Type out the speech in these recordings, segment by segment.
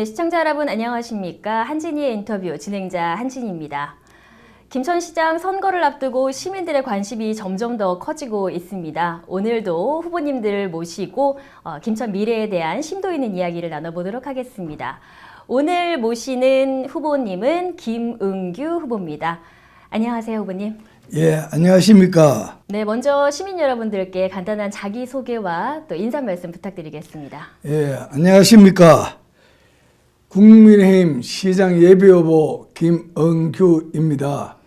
네, 시청자 여러분 안녕하십니까? 한진이의 인터뷰 진행자 한진입니다. 김천시장 선거를 앞두고 시민들의 관심이 점점 더 커지고 있습니다. 오늘도 후보님들을 모시고 어, 김천 미래에 대한 심도 있는 이야기를 나눠보도록 하겠습니다. 오늘 모시는 후보님은 김은규 후보입니다. 안녕하세요, 후보님. 예, 안녕하십니까. 네, 먼저 시민 여러분들께 간단한 자기 소개와 또 인사 말씀 부탁드리겠습니다. 예, 안녕하십니까. 국민의힘 시장 예비후보 김은규입니다.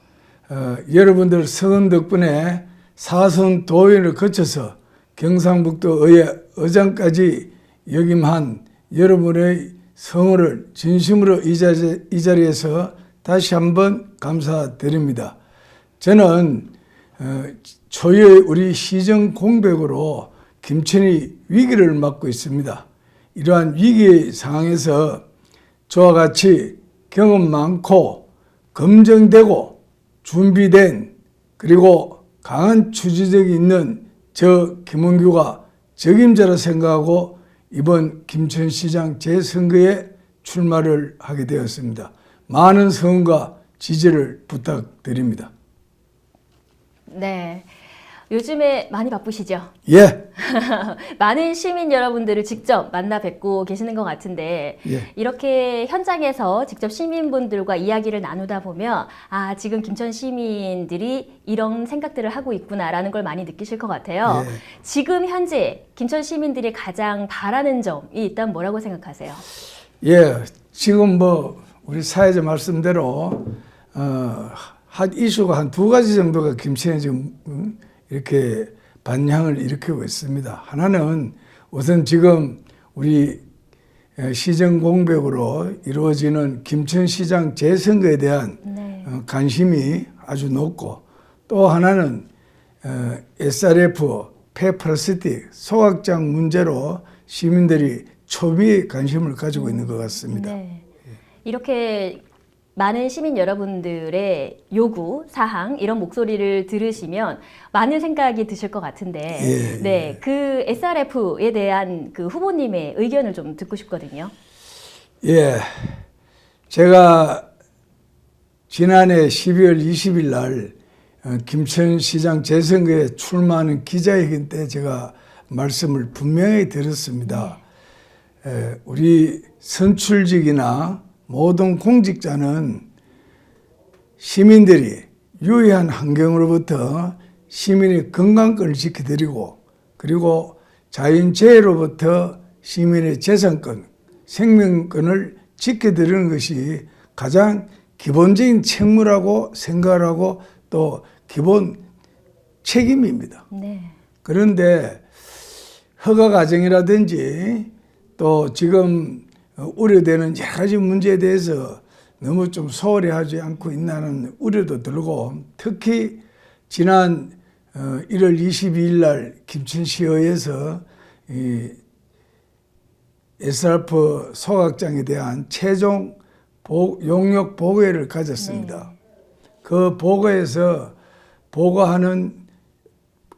어, 여러분들 성원 덕분에 사선 도의를 거쳐서 경상북도 의회 의장까지 역임한 여러분의 성원을 진심으로 이, 자리, 이 자리에서 다시 한번 감사드립니다. 저는 어, 초유의 우리 시정 공백으로 김천이 위기를 맞고 있습니다. 이러한 위기 상황에서 저와 같이 경험 많고 검증되고 준비된 그리고 강한 추진력이 있는 저 김은규가 적임자라 생각하고 이번 김천시장 재선거에 출마를 하게 되었습니다. 많은 성원과 지지를 부탁드립니다. 네. 요즘에 많이 바쁘시죠? 예, 많은 시민 여러분들을 직접 만나 뵙고 계시는 것 같은데 예. 이렇게 현장에서 직접 시민분들과 이야기를 나누다 보면 아 지금 김천 시민들이 이런 생각들을 하고 있구나라는 걸 많이 느끼실 것 같아요. 예. 지금 현재 김천 시민들이 가장 바라는 점이 있다면 뭐라고 생각하세요? 예, 지금 뭐 우리 사회자 말씀대로 어, 한 이슈가 한 두 가지 정도가 김천에 지금 음, 이렇게 반향을 일으키고 있습니다. 하나는 우선 지금 우리 에, 시정 공백으로 이루어지는 김천시장 재선거에 대한 네. 어, 관심이 아주 높고 또 하나는 어, SRF 폐플라스틱 소각장 문제로 시민들이 초비의 관심을 가지고 있는 것 같습니다. 네. 이렇게 많은 시민 여러분들의 요구, 사항 이런 목소리를 들으시면 많은 생각이 드실 것 같은데, 예, 네, 그 SRF에 대한 그 후보님의 의견을 좀 듣고 싶거든요. 예, 제가 지난해 12월 20일 날 어, 김천 시장 재선거에 출마하는 기자회견 때 제가 말씀을 분명히 드렸습니다. 에, 우리 선출직이나 모든 공직자는 시민들이 유해한 환경으로부터 시민의 건강권을 지켜드리고 그리고 자연재해로부터 시민의 재산권, 생명권을 지켜드리는 것이 가장 기본적인 책무라고 생각하고 또 기본 책임입니다. 네. 그런데 허가 과정이라든지 또 지금 우려되는 여러 가지 문제에 대해서 너무 좀 소홀히 하지 않고 있다는 우려도 들고 특히 지난 어, 1월 22일 날 김천시의회에서 이 SRF 소각장에 대한 최종 보, 용역 보고회를 가졌습니다. 그 보고에서 보고하는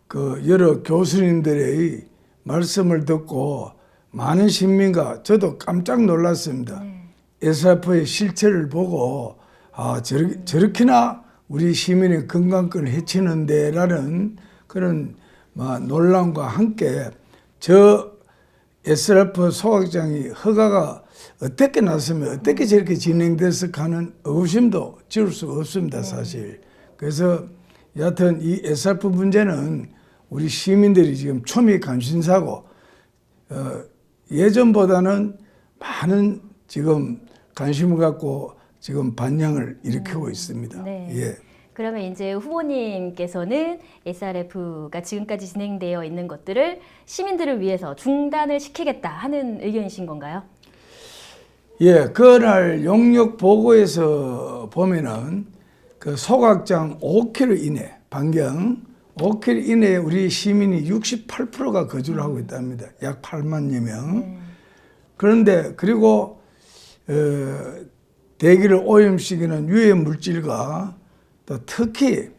그 여러 교수님들의 말씀을 듣고 많은 시민과 저도 깜짝 놀랐습니다. SRF의 실체를 보고 아 저렇게, 저렇게나 우리 시민의 건강권을 해치는데라는 그런 막 논란과 함께 저 SRF 소각장이 허가가 어떻게 났으면 어떻게 저렇게 진행됐을까 하는 의구심도 지울 수가 없습니다, 사실. 그래서 여하튼 이 SRF 문제는 우리 시민들이 지금 초미 관심사고 어, 예전보다는 많은 지금 관심을 갖고 지금 반향을 일으키고 있습니다. 네. 예. 그러면 이제 후보님께서는 SRF가 지금까지 진행되어 있는 것들을 시민들을 위해서 중단을 시키겠다 하는 의견이신 건가요? 예, 그날 용역 보고에서 보면은 그 소각장 5km 이내 반경 5km 이내에 우리 시민이 68%가 거주를 하고 있답니다. 약 8만여 명. 그런데 그리고 어, 대기를 오염시키는 유해 물질과 또 특히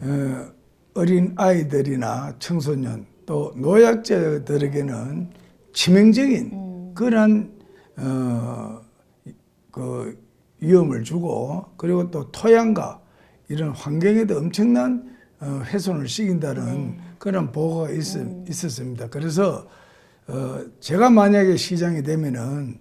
어, 어린 아이들이나 청소년 또 노약자들에게는 치명적인 그런 어, 그 위험을 주고 그리고 또 토양과 이런 환경에도 엄청난 어, 훼손을 시킨다는 그런 보고가 있, 있었습니다. 그래서 어, 제가 만약에 시장이 되면은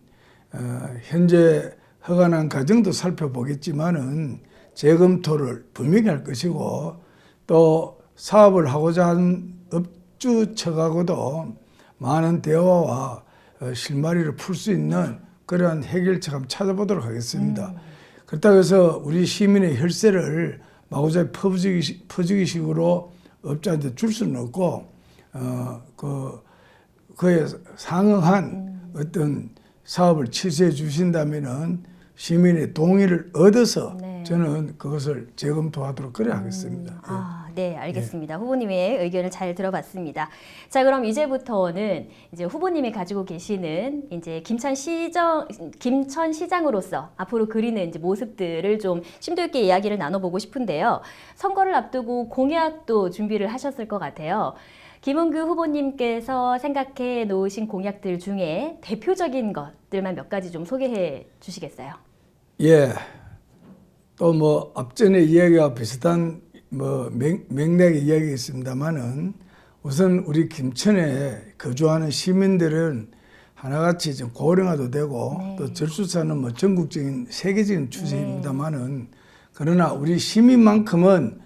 어, 현재 허가난 과정도 살펴보겠지만은 재검토를 분명히 할 것이고 또 사업을 하고자 한 업주 측하고도 많은 대화와 어, 실마리를 풀 수 있는 그러한 해결책 한번 찾아보도록 하겠습니다. 그렇다고 해서 우리 시민의 혈세를 마구잡이 퍼주기, 퍼주기식으로 업자한테 줄 수는 없고 어, 그 그에 상응한 어떤 사업을 취소해 주신다면은 시민의 동의를 얻어서 네. 저는 그것을 재검토하도록 그래 하겠습니다. 예. 아, 네, 알겠습니다. 후보님의 의견을 잘 들어봤습니다. 자, 그럼 이제부터는 이제 후보님이 가지고 계시는 이제 김천 시정 김천 시장으로서 앞으로 그리는 이제 모습들을 좀 심도 있게 이야기를 나눠보고 싶은데요. 선거를 앞두고 공약도 준비를 하셨을 것 같아요. 김은규 후보님께서 생각해 놓으신 공약들 중에 대표적인 것들만 몇 가지 좀 소개해 주시겠어요? 예. 또 뭐 앞전에 이야기와 비슷한 뭐 맥, 맥락의 이야기가 있습니다만은 우선 우리 김천에 거주하는 시민들은 하나같이 좀 고령화도 되고 네. 또 절수사는 뭐 전국적인 세계적인 추세입니다만은 그러나 우리 시민만큼은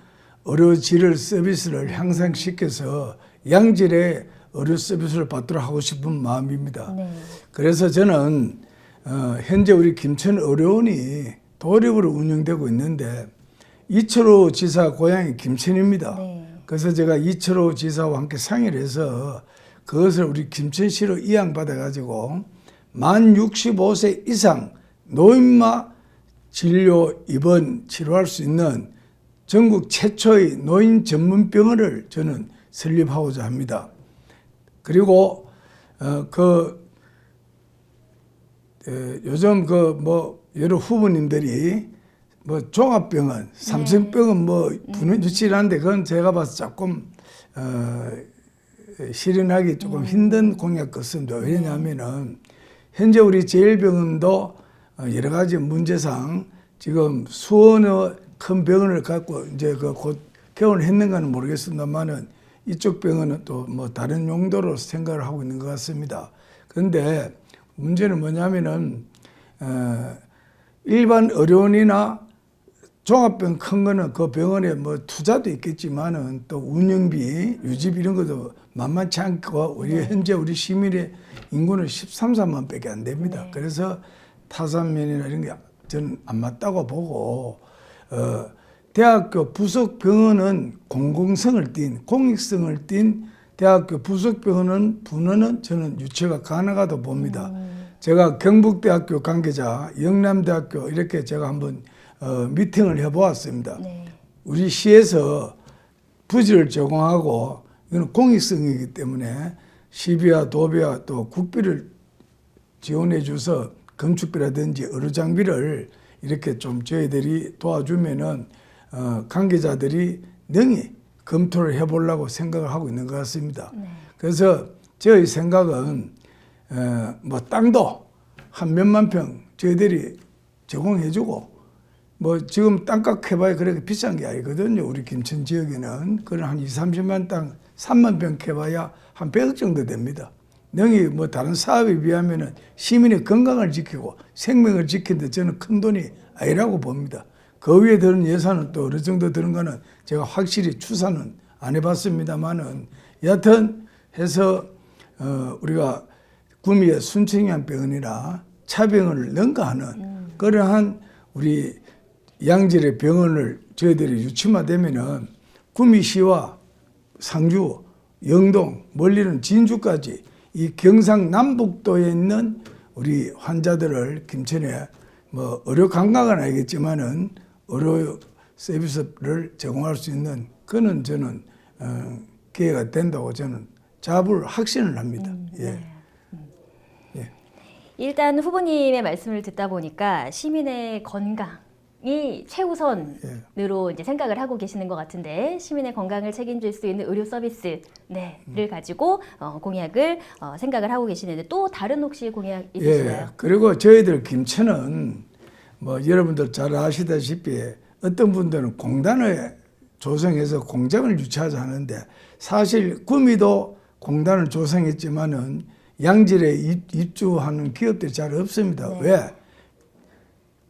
의료질 서비스를 향상시켜서 양질의 의료 서비스를 받도록 하고 싶은 마음입니다. 네. 그래서 저는 어, 현재 우리 김천 의료원이 도립으로 운영되고 있는데 이철호 지사 고향이 김천입니다. 네. 그래서 제가 이철호 지사와 함께 상의를 해서 그것을 우리 김천시로 이양받아 가지고 만 65세 이상 노인마 진료 입원 치료할 수 있는 전국 최초의 노인 전문 병원을 저는 설립하고자 합니다. 그리고 어그 요즘 그 뭐 여러 후보님들이 뭐 종합병원, 삼성병원 뭐 부는 유치한데 그건 제가 봐서 조금 어 실현하기 조금 힘든 공약 같습니다. 왜냐하면은 현재 우리 제일병원도 어, 여러 가지 문제상 지금 수원의 큰 병원을 갖고 이제 그 곧 개원을 했는가는 모르겠습니다만은 이쪽 병원은 또 뭐 다른 용도로 생각을 하고 있는 것 같습니다. 그런데 문제는 뭐냐면은 어, 일반 의료원이나 종합병 큰 거는 그 병원에 뭐 투자도 있겠지만은 또 운영비, 유지비 이런 것도 만만치 않고 우리 현재 우리 시민의 인구는 13, 4만 밖에 안 됩니다. 그래서 타산면이나 이런 게 저는 안 맞다고 보고 어 대학교 부속 병원은 공공성을 띤 공익성을 띤 대학교 부속 병원은 분원은 저는 유치가 가능하다고 봅니다. 제가 경북대학교 관계자, 영남대학교 이렇게 제가 한번 어, 미팅을 해보았습니다. 네. 우리 시에서 부지를 제공하고 이거는 공익성이기 때문에 시비와 도비와 또 국비를 지원해 줘서 건축비라든지 의료 장비를 이렇게 좀 저희들이 도와주면은 어, 관계자들이 능히 검토를 해보려고 생각을 하고 있는 것 같습니다. 그래서 저희 생각은 어, 뭐 땅도 한 몇만 평 저희들이 제공해주고 뭐 지금 땅값 해봐야 그렇게 비싼 게 아니거든요. 우리 김천 지역에는 그런 한 2, 30만 땅, 3만 평 해봐야 한 100억 정도 됩니다. 능히 뭐 다른 사업에 비하면은 시민의 건강을 지키고 생명을 지키는데 저는 큰 돈이 아니라고 봅니다. 그 위에 드는 예산은 또 어느 정도 드는 거는 제가 확실히 추산은 안 해봤습니다만은 여하튼 해서 어 우리가 구미의 순천향 병원이나 차병원을 능가하는 그러한 우리 양질의 병원을 저희들이 유치화되면은 구미시와 상주, 영동, 멀리는 진주까지 이 경상남북도에 있는 우리 환자들을 김천에 뭐 의료 감각은 아니겠지만은 의료 서비스를 제공할 수 있는 그는 저는 어, 기회가 된다고 저는 자부를 확신을 합니다. 예. 일단 후보님의 말씀을 듣다 보니까 시민의 건강 이 최우선으로 이제 생각을 하고 계시는 것 같은데 시민의 건강을 책임질 수 있는 의료 서비스 네를 가지고 어, 공약을 어, 생각을 하고 계시는데 또 다른 혹시 공약 예. 있으신가요? 그리고 저희들 김천은 뭐 여러분들 잘 아시다시피 어떤 분들은 공단을 조성해서 공장을 유치하자 하는데 사실 구미도 공단을 조성했지만은 양질에 입- 입주하는 기업들이 잘 없습니다. 네. 왜?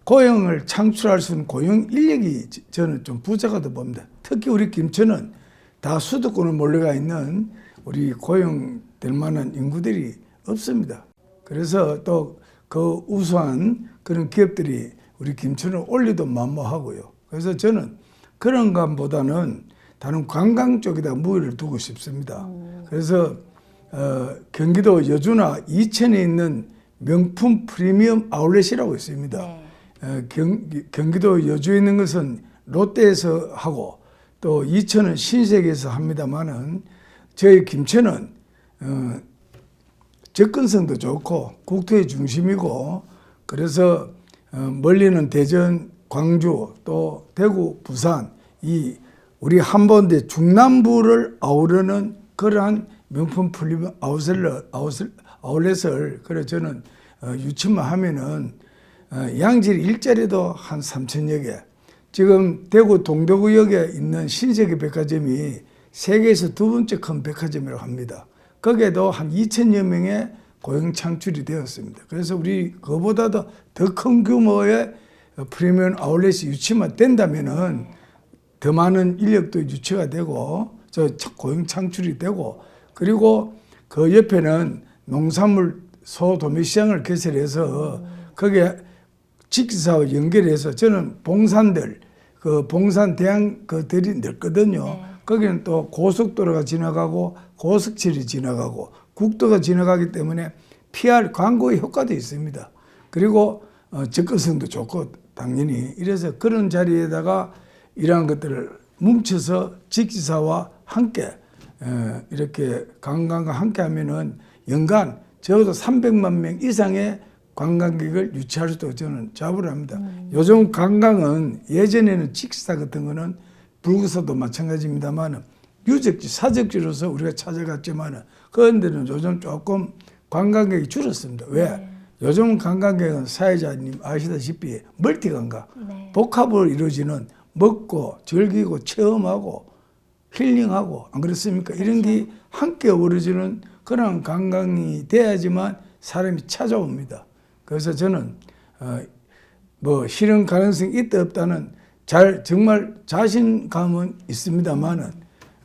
고용을 창출할 수 있는 고용 인력이 지- 저는 좀 부족하다 봅니다. 특히 우리 김천은 다 수도권을 몰려가 있는 우리 고용될 만한 인구들이 없습니다. 그래서 또 그 우수한 그런 기업들이 우리 김천을 올리도 만무하고요. 그래서 저는 그런 것보다는 다른 관광 쪽에다 무기를 두고 싶습니다. 그래서 어, 경기도 여주나 이천에 있는 명품 프리미엄 아울렛이라고 있습니다. 네. 어, 경, 경기도 여주에 있는 것은 롯데에서 하고 또 이천은 신세계에서 합니다만은 저희 김천은 어, 접근성도 좋고 국토의 중심이고 그래서 어, 멀리는 대전, 광주 또 대구, 부산 이 우리 한반도의 중남부를 아우르는 그러한 명품 플리마 아웃셀러 아웃셀 아울렛을 그래 저는 어, 유치만 하면은 어, 양질 일자리도 한 3천여 개. 지금 대구 동대구역에 있는 신세계 백화점이 세계에서 두 번째 큰 백화점이라고 합니다. 거기에도 한 2천여 명의 고용 창출이 되었습니다. 그래서 우리 그보다도 더 큰 규모의 프리미엄 아울렛이 유치만 된다면은 더 많은 인력도 유치가 되고 저 고용 창출이 되고 그리고 그 옆에는 농산물 소도매 시장을 개설해서 거기에 직사와 연결해서 저는 봉산들 그 봉산 대항 그들이 넓거든요. 네. 거기는 또 고속도로가 지나가고 고속철이 지나가고 국도가 지나가기 때문에 PR 광고의 효과도 있습니다. 그리고 어, 접근성도 좋고 당연히 이래서 그런 자리에다가 이러한 것들을 뭉쳐서 직지사와 함께 어, 이렇게 관광과 함께 하면은 연간 적어도 300만 명 이상의 관광객을 유치할 수도 저는 자부를 합니다. 요즘 관광은 예전에는 직사 같은 거는 불구사도 마찬가지입니다만 유적지, 사적지로서 우리가 찾아갔지만 그런데는 요즘 조금 관광객이 줄었습니다. 왜? 요즘 관광객은 사회자님 아시다시피 멀티 관광, 네. 복합으로 이루어지는 먹고 즐기고 체험하고 힐링하고 안 그렇습니까? 이런 게 함께 어우러지는 그런 관광이 돼야지만 사람이 찾아옵니다. 그래서 저는 어, 뭐 실현 가능성이 있다 없다는 잘 정말 자신감은 있습니다만은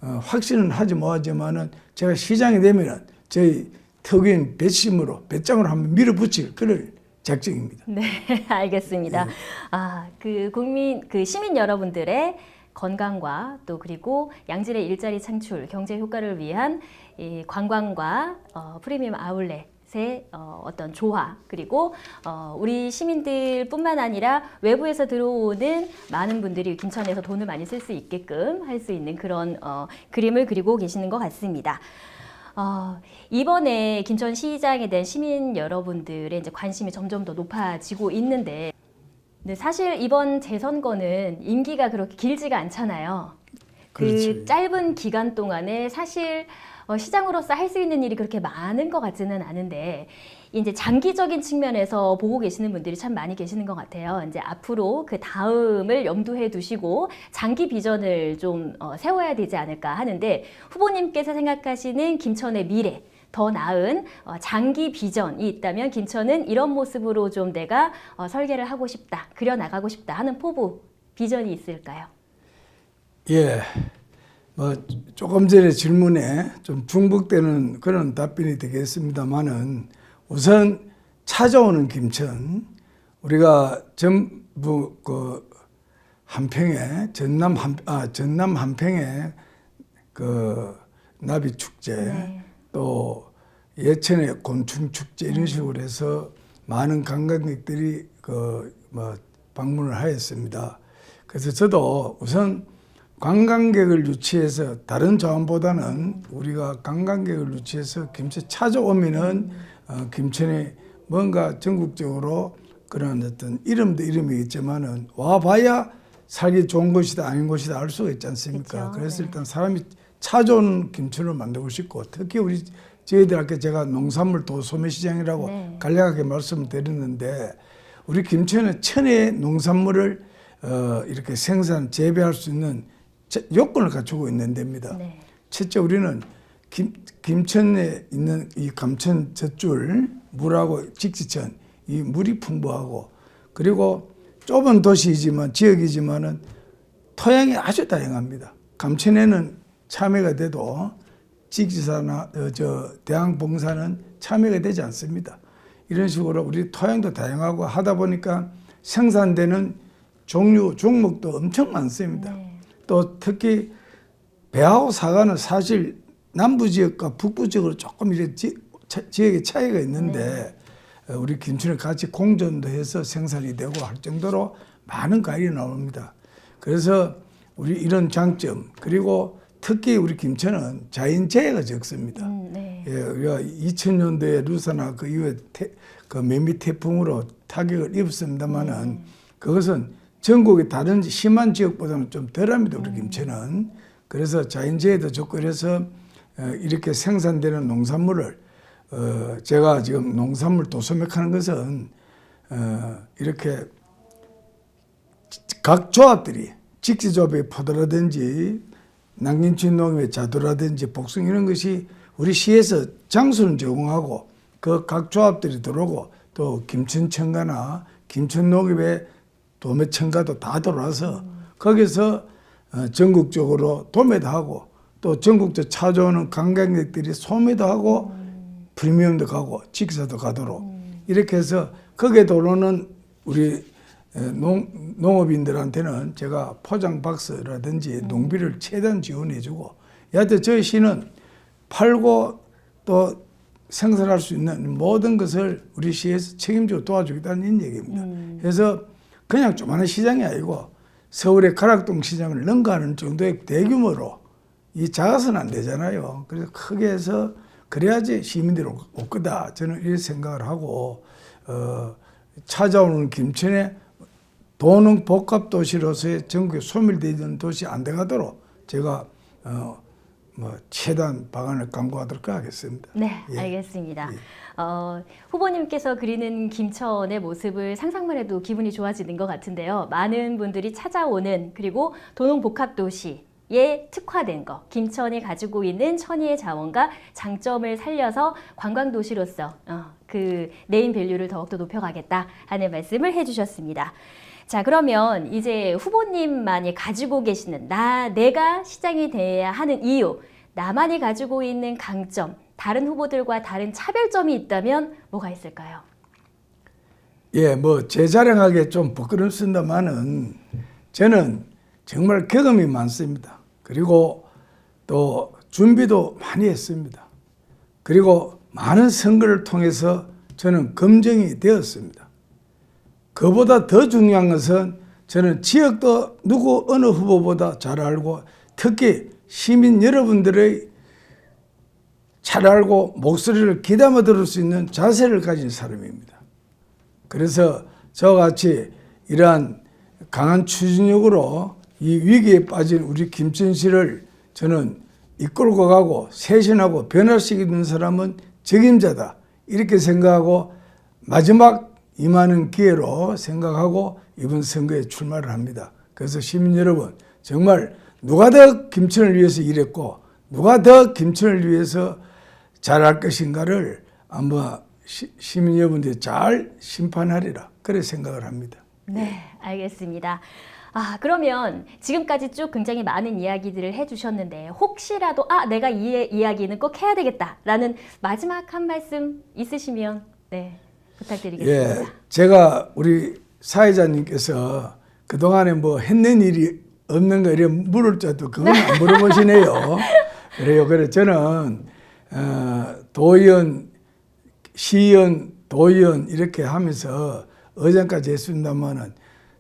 어, 확신은 하지 못하지만은 제가 시장이 되면은 저희 특유인 배심으로 배짱으로 한번 밀어붙일 그럴 작정입니다. 네, 알겠습니다. 아, 그 국민, 그 시민 여러분들의 건강과 또 그리고 양질의 일자리 창출, 경제 효과를 위한 이 관광과 어, 프리미엄 아울렛 의 어, 어떤 조화 그리고 어, 우리 시민들뿐만 아니라 외부에서 들어오는 많은 분들이 김천에서 돈을 많이 쓸 수 있게끔 할 수 있는 그런 어, 그림을 그리고 계시는 것 같습니다. 어, 이번에 김천시장에 대한 시민 여러분들의 이제 관심이 점점 더 높아지고 있는데, 근데 사실 이번 재선거는 임기가 그렇게 길지가 않잖아요. 그 그렇지. 짧은 기간 동안에 사실 어, 시장으로서 할 수 있는 일이 그렇게 많은 것 같지는 않은데 이제 장기적인 측면에서 보고 계시는 분들이 참 많이 계시는 것 같아요. 이제 앞으로 그 다음을 염두해 두시고 장기 비전을 좀 어, 세워야 되지 않을까 하는데 후보님께서 생각하시는 김천의 미래 더 나은 어, 장기 비전이 있다면 김천은 이런 모습으로 좀 내가 어, 설계를 하고 싶다, 그려 나가고 싶다 하는 포부 비전이 있을까요? 예. 뭐 조금 전에 질문에 좀 중복되는 그런 답변이 되겠습니다만은 우선 찾아오는 김천 우리가 전부 그 한평에 전남 한 아, 전남 한평에 그 나비 축제 네. 또 예천의 곤충 축제 이런 식으로 해서 많은 관광객들이 그 뭐 방문을 하였습니다. 그래서 저도 우선 관광객을 유치해서 다른 자원보다는 우리가 관광객을 유치해서 김천 찾아오면은 어, 김천이 뭔가 전국적으로 그런 어떤 이름도 이름이겠지만은 와봐야 살기 좋은 곳이다 아닌 곳이다 알 수가 있지 않습니까? 그쵸. 그래서 네. 일단 사람이 찾아오는 김천을 만들고 싶고 특히 우리 저희들 아까 제가 농산물 도소매시장이라고 네. 간략하게 말씀을 드렸는데 우리 김천은 천혜의 농산물을 어, 이렇게 생산 재배할 수 있는 저- 요건을 갖추고 있는 데입니다. 네. 첫째 우리는 김, 김천에 있는 이 감천 젖줄 물하고 직지천 이 물이 풍부하고 그리고 좁은 도시이지만 지역이지만은 토양이 아주 다양합니다. 감천에는 참외가 돼도 직지사나 어, 저 대항봉사는 참외가 되지 않습니다. 이런 식으로 우리 토양도 다양하고 하다 보니까 생산되는 종류 종목도 엄청 많습니다. 네. 또 특히 배하고 사과는 사실 남부 지역과 북부 지역으로 조금 이렇게 지, 차, 지역의 차이가 있는데 어, 우리 김천에 같이 공존도 해서 생산이 되고 할 정도로 많은 과일이 나옵니다. 그래서 우리 이런 장점 그리고 특히 우리 김천은 자연재해가 적습니다. 음, 네. 예, 우리가 2000년도에 루사나 그 이후에 태, 그 매미 태풍으로 타격을 입었습니다만은 그것은 전국의 다른 심한 지역보다는 좀 덜합니다. 우리 김천은 그래서 자연재해도 좋고 그래서 어, 이렇게 생산되는 농산물을 어, 제가 지금 농산물 도소맥하는 것은 어, 이렇게 각 조합들이 직지조합의 포도라든지 남김천 농협의 자두라든지 복숭 이런 것이 우리 시에서 장소는 제공하고 그 각 조합들이 들어오고 또 김천청가나 김천농협의 도매청가도 다 들어와서 거기서 어, 전국적으로 도매도 하고 또 전국적 찾아오는 관광객들이 소매도 하고 프리미엄도 가고 직사도 가도록 이렇게 해서 거기에 들어오는 우리 에, 농, 농업인들한테는 제가 포장 박스라든지 농비를 최대한 지원해주고 여하튼 저희 시는 팔고 또 생산할 수 있는 모든 것을 우리 시에서 책임지고 도와주겠다는 얘기입니다. 그래서 그냥 조그마한 시장이 아니고 서울의 가락동 시장을 능가하는 정도의 대규모로 이 작아서는 안 되잖아요. 그래서 크게 해서 그래야지 시민들이 올- 올 거다. 저는 이렇게 생각을 하고 어, 찾아오는 김천에 도농 복합 도시로서의 전국에 소멸되는 도시 안 돼가도록 제가 어, 뭐 최대한 방안을 강구하도록 하겠습니다. 네, 예. 알겠습니다. 예. 어, 후보님께서 그리는 김천의 모습을 상상만 해도 기분이 좋아지는 것 같은데요. 많은 분들이 찾아오는 그리고 도농복합도시 에 특화된 거, 김천이 가지고 있는 천혜의 자원과 장점을 살려서 관광도시로서 어, 그 네임 밸류를 더욱더 높여가겠다 하는 말씀을 해주셨습니다. 자, 그러면 이제 후보님만이 가지고 계시는 나, 내가 시장이 돼야 하는 이유, 나만이 가지고 있는 강점, 다른 후보들과 다른 차별점이 있다면 뭐가 있을까요? 예, 뭐 제 자랑하기 좀 부끄럽습니다만은 저는 정말 경험이 많습니다. 그리고 또 준비도 많이 했습니다. 그리고 많은 선거를 통해서 저는 검증이 되었습니다. 그보다 더 중요한 것은 저는 지역도 누구 어느 후보보다 잘 알고 특히 시민 여러분들의 잘 알고 목소리를 귀담아 들을 수 있는 자세를 가진 사람입니다. 그래서 저같이 이러한 강한 추진력으로 이 위기에 빠진 우리 김천시를 저는 이끌고 가고 쇄신하고 변화시키는 사람은 적임자다. 이렇게 생각하고 마지막 임하는 기회로 생각하고 이번 선거에 출마를 합니다. 그래서 시민 여러분, 정말 누가 더 김천을 위해서 일했고 누가 더 김천을 위해서 잘할 것인가를 아마 시, 시민 여러분들이 잘 심판하리라 그래 생각을 합니다. 네, 알겠습니다. 아, 그러면 지금까지 쭉 굉장히 많은 이야기들을 해주셨는데 혹시라도 아, 내가 이 이야기는 꼭 해야 되겠다라는 마지막 한 말씀 있으시면 네, 부탁드리겠습니다. 예, 제가 우리 사회자님께서 그 동안에 뭐 했는 일이 없는 거 이래 물을 자도 그건 안 물어보시네요. 그래요. 그래 저는 어, 도의원, 시의원, 도의원 이렇게 하면서 어제까지 했습니다만은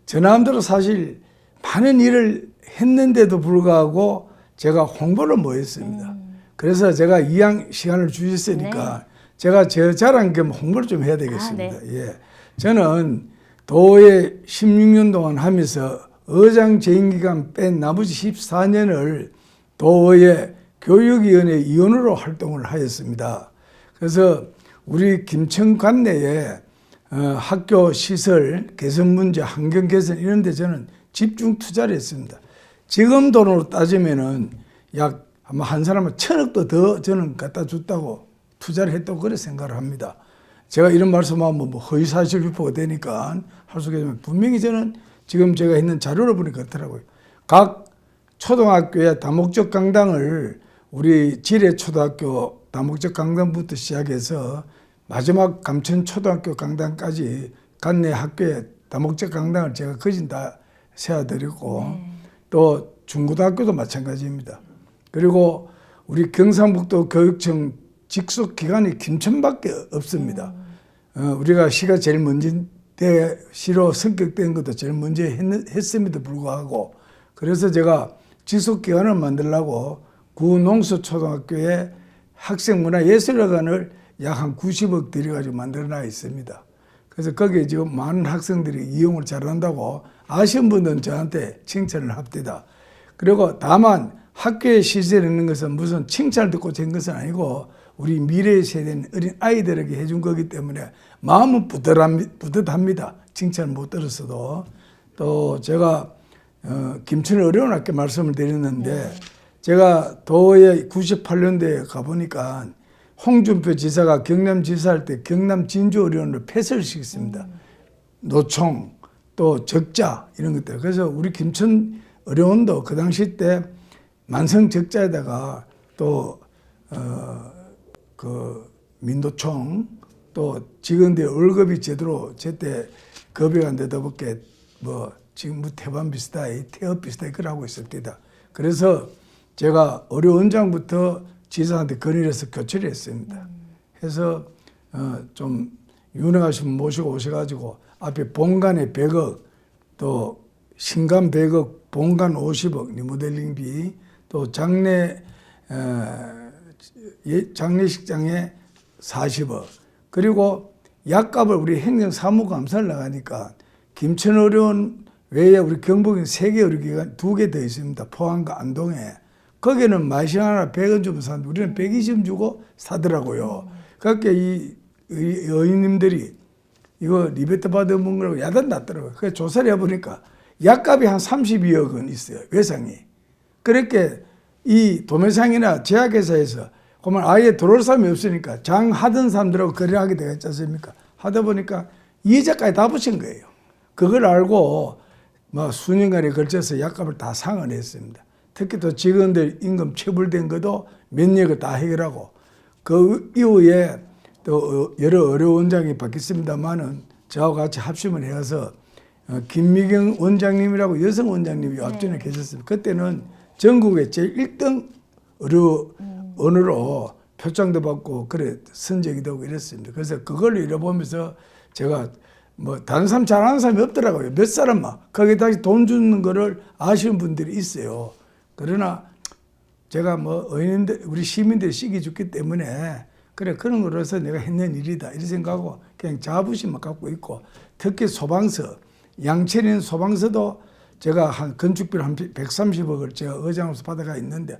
저 마음대로 사실 많은 일을 했는데도 불구하고 제가 홍보를 못 했습니다. 그래서 제가 이양 시간을 주셨으니까 제가 제 자랑 겸 홍보를 좀 해야 되겠습니다. 예. 저는 도에 16년 동안 하면서 의장 재임 기간 뺀 나머지 14년을 도의 교육위원회 위원으로 활동을 하였습니다. 그래서 우리 김천 관 내에 어, 학교 시설 개선 문제, 환경 개선 이런 데 저는 집중 투자를 했습니다. 지금 돈으로 따지면은 약 아마 한 사람은 천억도 더 저는 갖다 줬다고 투자를 했다고 그렇게 생각을 합니다. 제가 이런 말씀하면 뭐 허위사실 유포가 되니까 할 수가 있지만 분명히 저는 지금 제가 있는 자료를 보니까 그렇더라고요. 각 초등학교의 다목적 강당을 우리 지뢰 초등학교 다목적 강당부터 시작해서 마지막 감천 초등학교 강당까지 관내 학교의 다목적 강당을 제가 거진 다 세워드렸고 또 중고등학교도 마찬가지입니다. 그리고 우리 경상북도 교육청 직속 기관이 김천밖에 없습니다. 어, 우리가 시가 제일 먼저인데 시로 성격된 것도 제일 먼저 했, 했음에도 불구하고 그래서 제가 직속 기관을 만들려고 구농수초등학교에 학생문화예술학원을 약 한 90억 들여가지고 만들어놔 있습니다. 그래서 거기에 지금 많은 학생들이 이용을 잘한다고 아시는 분들은 저한테 칭찬을 합니다. 그리고 다만 학교에 시설에 있는 것은 무슨 칭찬을 듣고 된 것은 아니고 우리 미래 세대는 어린 아이들에게 해준 거기 때문에 마음은 뿌듯합니- 뿌듯합니다. 칭찬을 못 들었어도 또 제가 어, 김천 어려운 학교 말씀을 드렸는데 제가 도에 98년도에 가보니까 홍준표 지사가 경남 지사할 때 경남 진주 어려운을 폐쇄를 시켰습니다. 노총 또 적자 이런 것들. 그래서 우리 김천 어려운도 그 당시 때 만성 적자에다가 또 어 그 민도총 또 직원들 월급이 제대로 제때 급여가 안 되다 보게 뭐 지금 뭐 태반 비슷하게 태업 비슷하게 그걸 하고 있었습니다. 그래서 제가 어려 원장부터 지사한테 건의를 해서 교체를 했습니다. 해서 어, 좀 유능하신 분 모시고 오셔가지고 앞에 본관에 100억 또 신관 100억 본관 50억 리모델링비 또 장례 어, 예, 장례식장에 40억 그리고 약값을 우리 행정사무감사를 나가니까 김천 어려운 외에 우리 경북에 세개 의료기관 두 개 더 있습니다. 포항과 안동에. 거기는 마시 하나 100원 주면 사는데 우리는 120원 주고 사더라고요. 그러니까 이 의- 여인님들이 이거 리베트 받은 거라고 야단 났더라고요. 그래서 조사를 해보니까 약값이 한 32억 원 있어요. 외상이. 그렇게 이 도매상이나 제약회사에서 그러면 아예 들어올 사람이 없으니까 장 하던 사람들하고 거래를 하게 되겠지 않습니까? 하다 보니까 이자까지 다 붙인 거예요. 그걸 알고 뭐 수년간에 걸쳐서 약값을 다 상환했습니다. 특히 또 직원들 임금 체불된 것도 몇 년을 다 해결하고 그 이후에 또 여러 의료 원장이 바뀌었습니다만은 저하고 같이 합심을 해서 어, 김미경 원장님이라고 여성 원장님이 앞전에 계셨습니다. 그때는 전국에 제일 1등 의료 원으로 표창도 받고 그래 선정이 되고 이랬습니다. 그래서 그걸 잃어보면서 제가 뭐 다른 사람 잘하는 사람이 없더라고요. 몇 사람만 거기에 다시 돈 주는 거를 아시는 분들이 있어요. 그러나 제가 뭐 의원들 우리 시민들이 시기 죽기 때문에 그래 그런 거로서 내가 했는 일이다 이렇게 생각하고 그냥 자부심만 갖고 있고 특히 소방서 양천인 소방서도 제가 한 건축비를 한 130억을 제가 의장으로서 받아가 있는데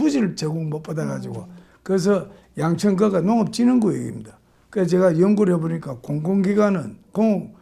부지를 제공 못 받아가지고 그래서 양천 거가 농업진흥구역입니다. 그래서 제가 연구를 해보니까 공공기관은 공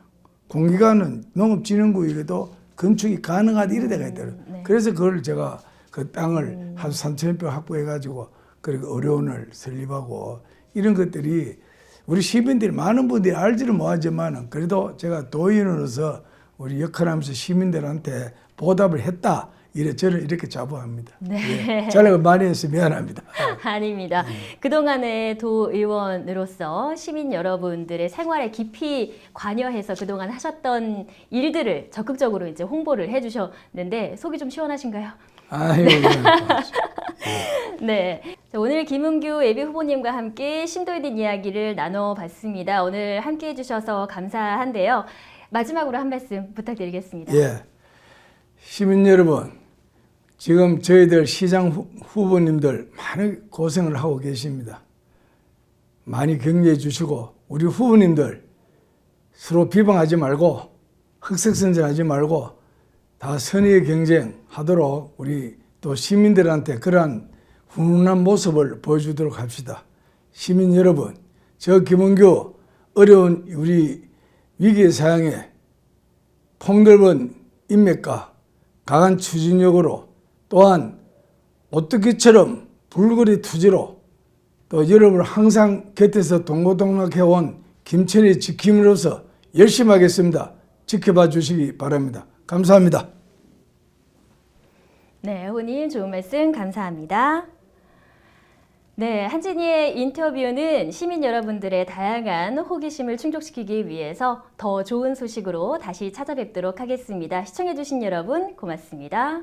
공기관은 농업진흥구역에도 건축이 가능하다 이래 데가 있더라고요. 그래서 그걸 제가 그 땅을 한 3천여 평 확보해가지고 그리고 어려운을 설립하고 이런 것들이 우리 시민들이 많은 분들이 알지를 못하지만 그래도 제가 도인으로서 우리 역할하면서 시민들한테 보답을 했다. 이래 저는 이렇게 자부합니다. 네. 예, 잘나가 많이 해서 미안합니다. 아닙니다. 그동안의 도의원으로서 시민 여러분들의 생활에 깊이 관여해서 그동안 하셨던 일들을 적극적으로 이제 홍보를 해주셨는데 속이 좀 시원하신가요? 아유, 네. 자, 오늘 김은규 예비 후보님과 함께 심도 있는 이야기를 나눠봤습니다. 오늘 함께 해주셔서 감사한데요. 마지막으로 한 말씀 부탁드리겠습니다. 예. 시민 여러분, 지금 저희들 시장 후- 후보님들 많이 고생을 하고 계십니다. 많이 격려해 주시고, 우리 후보님들 서로 비방하지 말고, 흑색선전하지 말고, 다 선의의 경쟁 하도록 우리 또 시민들한테 그러한 훈훈한 모습을 보여주도록 합시다. 시민 여러분, 저 김은규 어려운 우리 위기의 사양에 폭넓은 인맥과 강한 추진력으로 또한 오뚜기처럼 불거리 투지로 또 여러분을 항상 곁에서 동고동락해온 김천의 지킴으로서 열심히 하겠습니다. 지켜봐 주시기 바랍니다. 감사합니다. 네, 후보님 좋은 말씀 감사합니다. 네, 한진이의 인터뷰는 시민 여러분들의 다양한 호기심을 충족시키기 위해서 더 좋은 소식으로 다시 찾아뵙도록 하겠습니다. 시청해주신 여러분 고맙습니다.